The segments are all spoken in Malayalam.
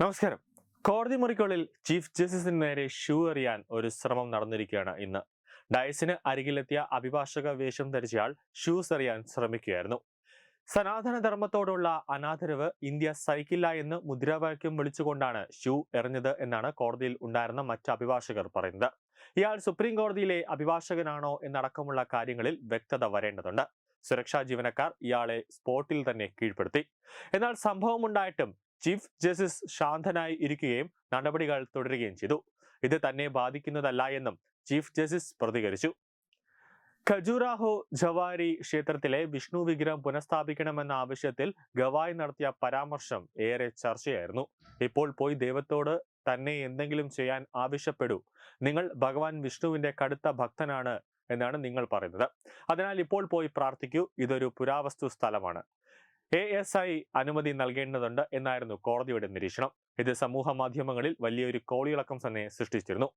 നമസ്കാരം. കോടതി മുറിക്കുള്ളിൽ ചീഫ് ജസ്റ്റിസിന് നേരെ ഷൂ എറിയാൻ ഒരു ശ്രമം നടന്നിരിക്കുകയാണ് ഇന്ന്. ഡയസിന് അരികിലെത്തിയ അഭിഭാഷക വേഷം ധരിച്ചയാൾ ഷൂസ് എറിയാൻ ശ്രമിക്കുകയായിരുന്നു. സനാതന ധർമ്മത്തോടുള്ള അനാദരവ് ഇന്ത്യ സഹിക്കില്ല എന്ന് മുദ്രാവാക്യം വിളിച്ചുകൊണ്ടാണ് ഷൂ എറിഞ്ഞത് എന്നാണ് കോടതിയിൽ ഉണ്ടായിരുന്ന മറ്റ് അഭിഭാഷകർ പറയുന്നത്. ഇയാൾ സുപ്രീം കോടതിയിലെ അഭിഭാഷകനാണോ എന്നടക്കമുള്ള കാര്യങ്ങളിൽ വ്യക്തത വരേണ്ടതുണ്ട്. സുരക്ഷാ ജീവനക്കാർ ഇയാളെ സ്പോട്ടിൽ തന്നെ കീഴ്പ്പെടുത്തി. എന്നാൽ സംഭവമുണ്ടായിട്ടും ചീഫ് ജസ്റ്റിസ് ശാന്തനായി ഇരിക്കുകയും നടപടികൾ തുടരുകയും ചെയ്തു. ഇത് തന്നെ ബാധിക്കുന്നതല്ല എന്നും ചീഫ് ജസ്റ്റിസ് പ്രതികരിച്ചു. ഖജുറാഹോ ജവാരി ക്ഷേത്രത്തിലെ വിഷ്ണു വിഗ്രഹം പുനഃസ്ഥാപിക്കണമെന്ന ആവശ്യത്തിൽ ഗവായ് നടത്തിയ പരാമർശം ഏറെ ചർച്ചയായിരുന്നു. ഇപ്പോൾ പോയി ദൈവത്തോട് തന്നെ എന്തെങ്കിലും ചെയ്യാൻ ആവശ്യപ്പെടൂ. നിങ്ങൾ ഭഗവാൻ വിഷ്ണുവിന്റെ കടുത്ത ഭക്തനാണ് എന്നാണ് നിങ്ങൾ പറയുന്നത്. അതിനാൽ ഇപ്പോൾ പോയി പ്രാർത്ഥിക്കൂ. ഇതൊരു പുരാവസ്തു സ്ഥലമാണ്. എ എസ് ഐ അനുമതി നൽകേണ്ടതുണ്ട് എന്നായിരുന്നു കോടതിയുടെ നിരീക്ഷണം. ഇത് സമൂഹ മാധ്യമങ്ങളിൽ വലിയൊരു കോളിളക്കം തന്നെ സൃഷ്ടിച്ചിരുന്നു.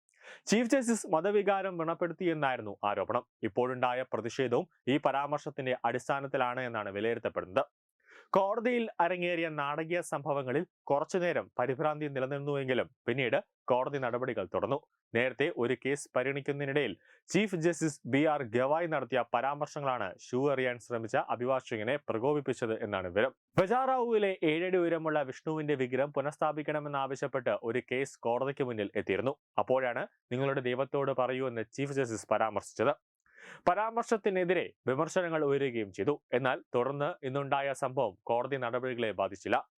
ചീഫ് ജസ്റ്റിസ് മതവികാരം വ്രണപ്പെടുത്തിയെന്നായിരുന്നു ആരോപണം. ഇപ്പോഴുണ്ടായ പ്രതിഷേധവും ഈ പരാമർശത്തിന്റെ അടിസ്ഥാനത്തിലാണ് എന്നാണ് വിലയിരുത്തപ്പെടുന്നത്. കോടതിയിൽ അരങ്ങേറിയ നാടകീയ സംഭവങ്ങളിൽ കുറച്ചുനേരം പരിഭ്രാന്തി നിലനിന്നുവെങ്കിലും പിന്നീട് കോടതി നടപടികൾ തുടർന്നു. നേരത്തെ ഒരു case പരിഗണിക്കുന്നതിനിടയിൽ chief justice B R Gavai നടത്തിയ പരാമർശങ്ങളാണ് ഷൂ എറിയാൻ ശ്രമിച്ച അഭിഭാഷകനെ പ്രകോപിപ്പിച്ചത് എന്നാണ് വിവരം. ബജാറാവുവിലെ ഏഴടി ഉയരമുള്ള വിഷ്ണുവിന്റെ വിഗ്രഹം പുനഃസ്ഥാപിക്കണമെന്നാവശ്യപ്പെട്ട് ഒരു കേസ് കോടതിക്ക് മുന്നിൽ എത്തിയിരുന്നു. അപ്പോഴാണ് നിങ്ങളുടെ ദൈവത്തോട് പറയൂ എന്ന് ചീഫ് ജസ്റ്റിസ് പരാമർശിച്ചത്. പരാമർശത്തിനെതിരെ വിമർശനങ്ങൾ ഉയരുകയും ചെയ്തു. എന്നാൽ തുടർന്ന് ഇന്നുണ്ടായ സംഭവം കോടതി നടപടികളെ ബാധിച്ചില്ല.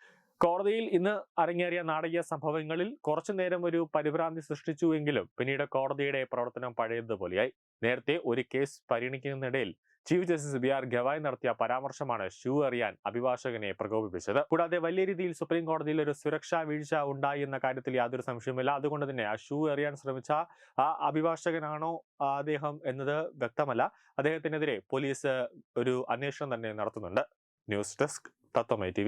കോടതിയിൽ ഇന്ന് അരങ്ങേറിയ നാടകീയ സംഭവങ്ങളിൽ കുറച്ചു നേരം ഒരു പരിഭ്രാന്തി സൃഷ്ടിച്ചുവെങ്കിലും പിന്നീട് കോടതിയുടെ പ്രവർത്തനം പഴയതുപോലെയായി നേരത്തെ ഒരു case പരിഗണിക്കുന്നതിനിടയിൽ chief justice B R Gavai നടത്തിയ പരാമർശമാണ് ഷൂ എറിയാൻ അഭിഭാഷകനെ പ്രകോപിപ്പിച്ചത്. കൂടാതെ വലിയ രീതിയിൽ സുപ്രീം കോടതിയിൽ ഒരു സുരക്ഷാ വീഴ്ച ഉണ്ടായി എന്ന കാര്യത്തിൽ യാതൊരു സംശയവുമില്ല. അതുകൊണ്ട് തന്നെ ആ ഷൂ എറിയാൻ ശ്രമിച്ച ആ അഭിഭാഷകനാണോ അദ്ദേഹം എന്നത് വ്യക്തമല്ല. അദ്ദേഹത്തിനെതിരെ പോലീസ് ഒരു അന്വേഷണം തന്നെ നടത്തുന്നുണ്ട്. ന്യൂസ് ഡെസ്ക് തത്വമൈ ടി